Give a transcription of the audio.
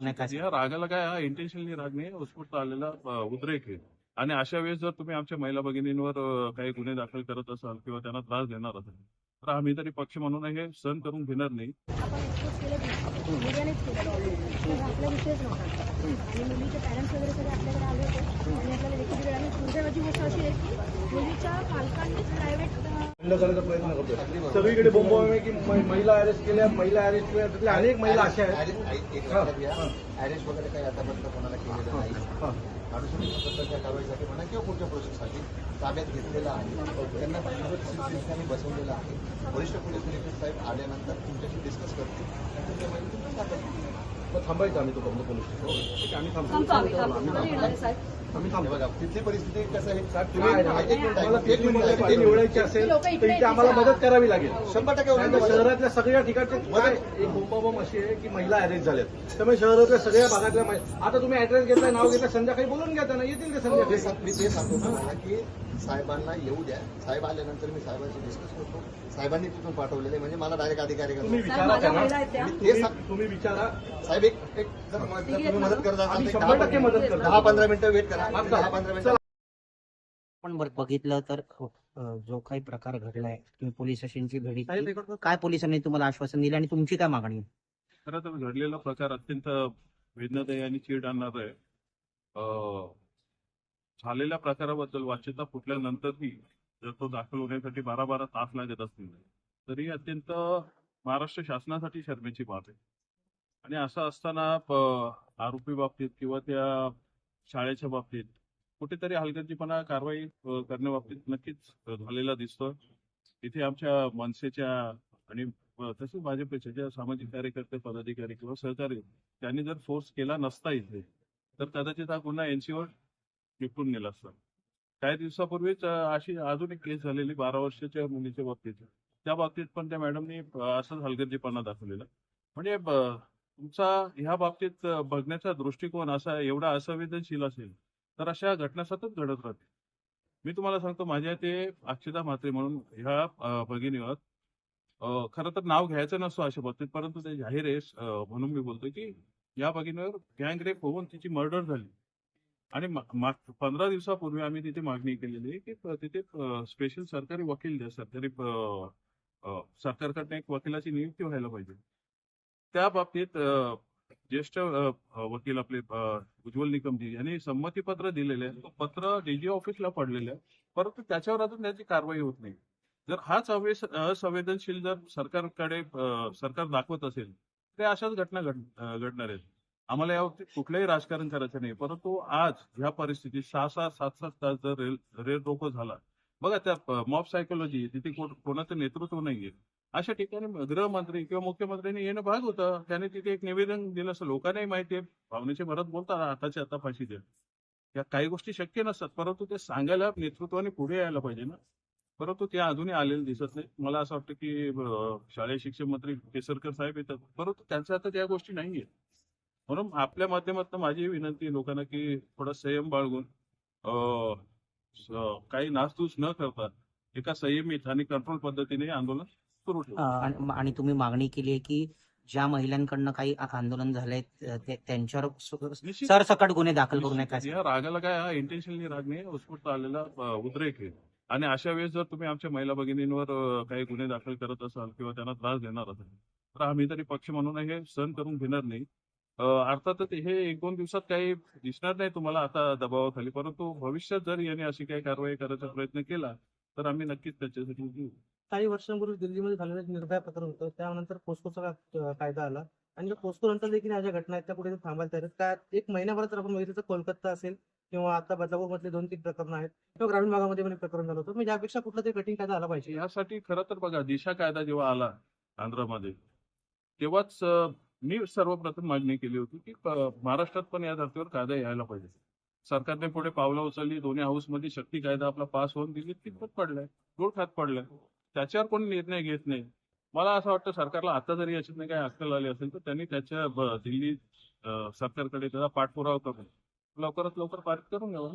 या रागाला काय हा इंटेन्शनली राग नाही उत्स्फूर्त आलेला उद्रेक आहे. आणि अशा वेळेस जर तुम्ही आमच्या महिला भगिनींवर काही गुन्हे दाखल करत असाल किंवा त्यांना त्रास देणार असाल तर आम्ही तरी पक्ष म्हणून हे सहन करून घेणार नाही. मुलीच्या पालकांनीच प्रायव्हेट करण्याचा प्रयत्न करतोय. सगळीकडे आहे की महिला अरेस्ट केल्या महिला अरेस्ट केल्या त्यातल्या अनेक महिला अशा आहेत. अरेस्ट वगैरे काही आतापर्यंत कोणाला केलेलं नाही. हा. कारवाईसाठी म्हणा किंवा पुढच्या प्रोसेससाठी ताब्यात घेतलेलं आहे. त्यांना बसवलेलं आहे. वरिष्ठ पोलीस निरीक्षक साहेब आल्यानंतर तुमच्याशी डिस्कस करतील. तुम्ही. मग थांबायचं आम्ही तो कमल पोलीस स्टेशन ठीक आहे, आम्ही थांबतो आम्ही हे तिथली परिस्थिती कसं आहे साहेब, तुम्ही एक मिनिट की ते निवडायचे असेल तर इथे आम्हाला. मदत करावी लागेल शंभर टक्के. शहरातल्या सगळ्या ठिकाणचे एक बोंबाबोंब अशी आहे की महिला अरेस्ट झाल्यात त्यामुळे शहरातल्या सगळ्या भागातल्या आता तुम्ही ऍड्रेस घेतलाय नाव घेतलं संध्याकाळी बोलून घ्या त्यांना येतील ते ते संध्याकाळी मी ते सांगतो की साहेबांना येऊ द्या साहेब आल्यानंतर मी साहेबांशी डिस्कस करतो साहेबांनी तिथून पाठवलेले म्हणजे मला डायरेक्ट अधिकारी तुम्ही करतो विचारा तुम्ही विचारा साहेब एक एक जर म- जर तुम्ही मदत करत असाल टक्के मदत. दहा पंधरा मिनिटं वेट करा. दहा पंधरा मिनिटं. बर- बघितलं तर अ, जो काही प्रकार घडलाय तुम्ही पोलीस स्टेशनची घडी काय पोलिसांनी तुम्हाला आश्वासन दिलं आणि तुमची काय मागणी? खरं तर घडलेला प्रकार अत्यंत वेदनादायी आणि चीड आणणार आहे अ, झालेल्या प्रकाराबद्दल वाच्यता फुटल्यानंतरही जर तो दाखल होण्यासाठी बारा बारा तास लागत असतील तरी अत्यंत महाराष्ट्र शासनासाठी शर्मेची बाब आहे. आणि असं असताना आरोपी बाबतीत किंवा त्या शाळेच्या बाबतीत कुठेतरी हलगर्जीपणा कारवाई करण्याबाबतीत नक्कीच झालेला दिसतो इथे आमच्या मनसेच्या आणि तसेच भाजपच्या ज्या सामाजिक कार्यकर्ते पदाधिकारी किंवा सहकारी त्यांनी जर फोर्स केला नसता इथे तर कदाचित हा गुन्हा एनसीवर निपटून गेला असता. काही दिवसापूर्वीच अशी अजून एक केस झालेली बारा वर्षाच्या मुलीच्या बाबतीत. त्या बाबतीत पण त्या मॅडमनी असंच हलगर्जीपणा दाखवलेला. म्हणजे तुमचा ह्या बाबतीत बघण्याचा दृष्टिकोन असा एवढा असंवेदनशील असेल तर अशा घटना सतत घडत राहते मी तुम्हाला सांगतो माझ्या ते अक्षता म्हात्रे म्हणून ह्या भगिनीवर खरं तर नाव घ्यायचं नसतो अशा बाबतीत परंतु ते जाहीर आहे म्हणून मी बोलतोय की या भगिनीवर गँग रेप होऊन तिची मर्डर झाली. आणि पंधरा दिवसापूर्वी आम्ही तिथे मागणी केलेली आहे की तिथे स्पेशल सरकारी वकील द्या सरकारी सरकारकडनं एक वकिलाची नियुक्ती व्हायला पाहिजे. त्या बाबतीत ज्येष्ठ वकील आपले उज्ज्वल निकमजी यांनी संमतीपत्र दिलेले आहे. तो पत्र डीजी ऑफिसला पडलेलं आहे. परंतु त्याच्यावर अजून त्याची कारवाई होत नाही. जर हाच अवेस असंवेदनशील जर सरकारकडे सरकार दाखवत असेल तर अशाच घटना घड घडणार आहेत. आम्हाला याबाबतीत कुठलंही राजकारण करायचं नाही. परंतु आज ह्या परिस्थितीत सहा सहा सात सात तास जर रेल रेल रोको झाला. बघा त्या मॉब सायकोलॉजी तिथे कोणाचं नेतृत्व नाहीये. अशा ठिकाणी गृहमंत्री किंवा मुख्यमंत्र्यांनी येणं भाग होतं. त्याने तिथे एक निवेदन दिलं असं लोकांनाही माहिती आहे. भावनेचे भरत बोलतात आताच्या आता फाशी द्या या काही गोष्टी शक्य नसतात परंतु ते सांगायला नेतृत्वाने पुढे यायला पाहिजे ना. परंतु ते अजूनही आलेले दिसत नाही. मला असं वाटतं की शालेय शिक्षण मंत्री केसरकर साहेब येतात. परंतु त्यांच्या हातात या गोष्टी नाहीये म्हणून आपल्या माध्यमातून माझी विनंती लोकांना की थोडा संयम बाळगून अं, काही नासधूस न करता एका संयमित आणि कंट्रोल पद्धतीने आंदोलन सुरू ठेवा. आणि तुम्ही मागणी केली आहे की ज्या महिलांकडनं काही आंदोलन झालंय त्यांच्यावर सरसकट गुन्हे दाखल करू नये निश्चितच. काय या रागाला काय हा इंटेन्शनली राग नाही. उत्स्फूर्त आलेला उद्रेक आहे. आणि अशा वेळेस जर तुम्ही आमच्या महिला भगिनींवर काही गुन्हे दाखल करत असाल किंवा त्यांना त्रास देणार असाल तर आम्ही तरी पक्ष म्हणून हे सहन करून घेणार नाही. अर्थातच हे एक दोन दिवसात काही दिसणार नाही तुम्हाला आता दबावाखाली. परंतु भविष्यात जर याने अशी काही कारवाई करायचा प्रयत्न केला तर आम्ही नक्कीच त्याच्यासाठी घेऊ काही वर्षांपूर्वी दिल्लीमध्ये झालेलं एक निर्भया प्रकरण होतं. त्यानंतर पोस्कोचा कायदा आला. आणि पोस्को नंतर देखील ह्या ज्या घटना आहेत त्या कुठे थांबायला तयार त्या एक महिन्याभरात आपण बघितलं तर कोलकाता असेल किंवा आता बदलापूर मधले दोन तीन प्रकरण आहेत किंवा ग्रामीण भागामध्ये पण प्रकरण झालं होतं. म्हणजे यापेक्षा कुठला तरी कठीण कायदा आला पाहिजे. यासाठी खरं तर बघा दिशा कायदा जेव्हा आला आंध्रमध्ये तेव्हाच मी सर्वप्रथम मागणी केली होती की महाराष्ट्रात पण या धर्तीवर कायदा यायला पाहिजे. सरकारने पुढे पावलं उचलली दोन्ही हाऊसमध्ये शक्ती कायदा आपला पास होऊन दिली कितपत पडलाय गोड खात पडलाय. त्याच्यावर कोणी निर्णय घेत नाही. मला असं वाटतं सरकारला आता जरी याच्यात काही अक्कल आली असेल तर त्यांनी त्याच्या दिल्ली सरकारकडे त्याचा पाठपुरावा करून लवकरात लवकर पारित करून घ्यावा.